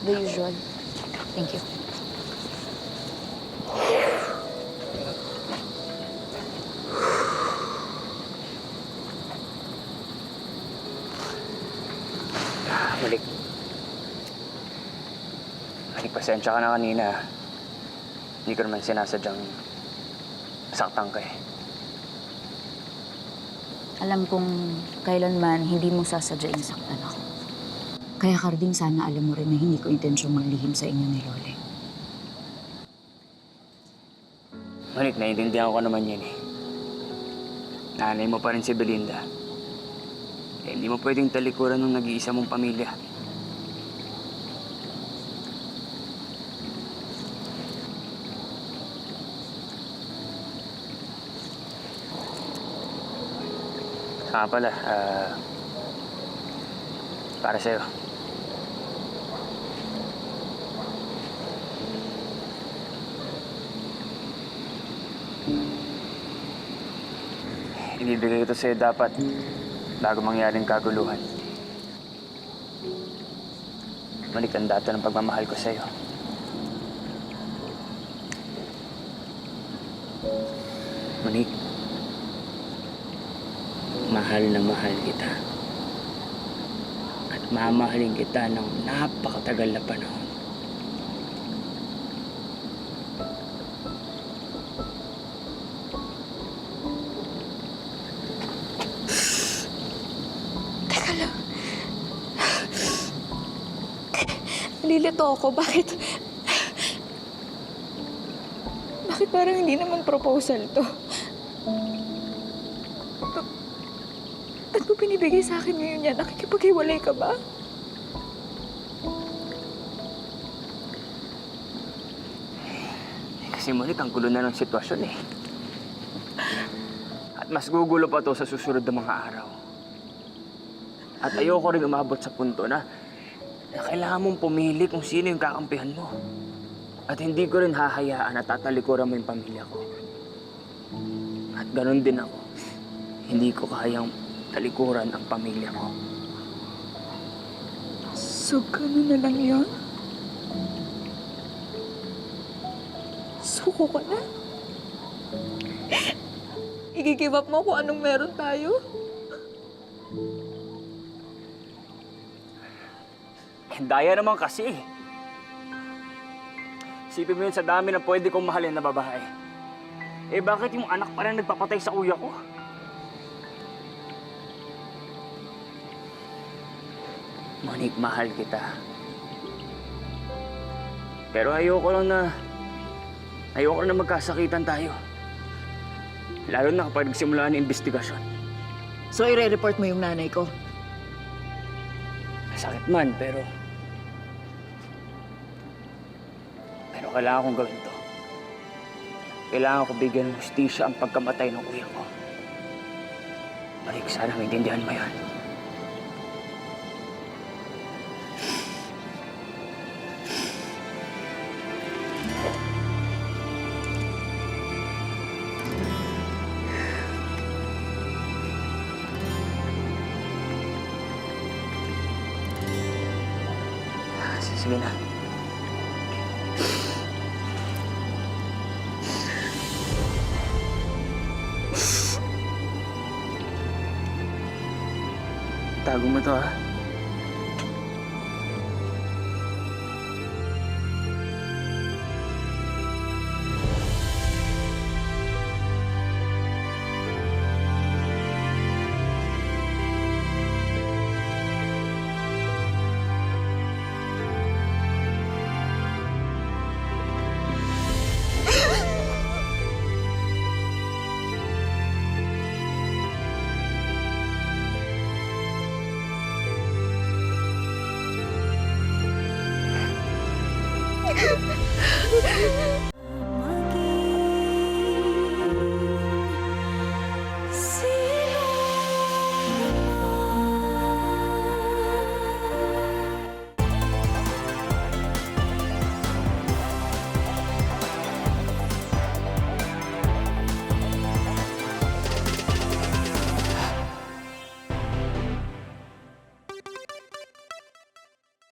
The usual. Thank you. Malik. Malik, pasensya ka na kanina. Hindi ko naman sinasadyang saktan ka eh. Alam kong kailanman hindi mo sasadyaing saktan ako. Kaya Carding, sana alam mo rin na hindi ko intensyong maglihim sa inyo ni Lole. Malik, naiintindihan ko naman yun eh. Nanay mo pa rin si Belinda. Eh, hindi mo pwedeng talikuran ng nag-iisa mong pamilya. Saka pala, ah... para sa'yo. Inibigay ito sa'yo dapat bago mangyaring kaguluhan. Balik ang data ng pagmamahal ko sa'yo. Monique, mahal na mahal kita. At mamahalin kita ng napakatagal na panahon. Nalilito ako. Bakit? Bakit parang hindi naman proposal to? Ba- Ba't mo binibigay sa akin ngayon yan? Nakikipaghiwalay ka ba? Kasi Monique, ang gulo na ng sitwasyon eh. At mas gugulo pa to sa susunod na mga araw. At ayoko rin umabot sa punto na, na kailangan mong pumili kung sino yung kakampihan mo. At hindi ko rin hahayaan na tatalikuran mo yung pamilya ko. At ganun din ako. Hindi ko kayang talikuran ang pamilya ko. So, ganun na lang yun? Suko ka na? I-give up mo kung anong meron tayo? Daya naman kasi. Isipin mo yun sa dami na pwede kong mahalin na babae. Eh bakit yung anak pa lang nagpapatay sa kuya ko? Monique, mahal kita. Pero ayoko lang na... Ayoko lang na magkasakitan tayo. Lalo na kapag nagsimula ang investigasyon. So, ire-report mo yung nanay ko? Masakit man, pero... Pero kailangan kong gawin to. Kailangan ko bigyan ng hustisya ang pagkamatay ng kuya ko. Balik, sana maintindihan mo yan. Sige na. Tago mo to, ha? Ha ha ha!